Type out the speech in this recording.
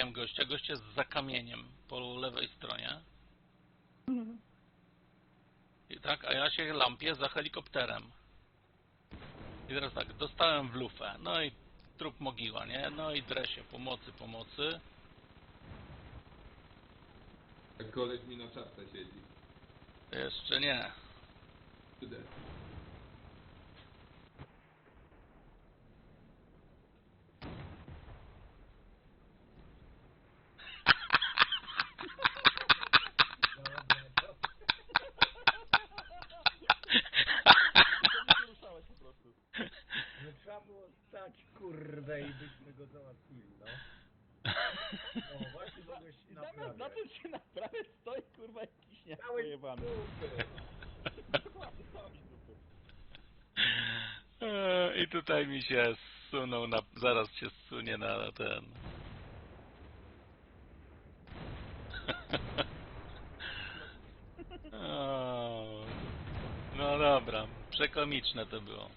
widziałem gościa. Gość jest za kamieniem po lewej stronie. I tak, a ja się lampię za helikopterem. I teraz tak, dostałem w lufę. No i trup mogiła, nie? No i dresie, pomocy, pomocy. Jak koleś mi na czapce siedzi. Jeszcze nie. Kurde. Trzeba było stać kurde i byśmy go załatwili, no. O, właśnie mogłeś Zamiast naprawiać. na tym się naprawiać stoi kurwa jakiś nie Dałeś pojebany. dupy. Dokładnie, dałeś dupy. Eee, I tutaj mi się zsunął na... Zaraz się zsunie na ten... O, No dobra, przekomiczne to było.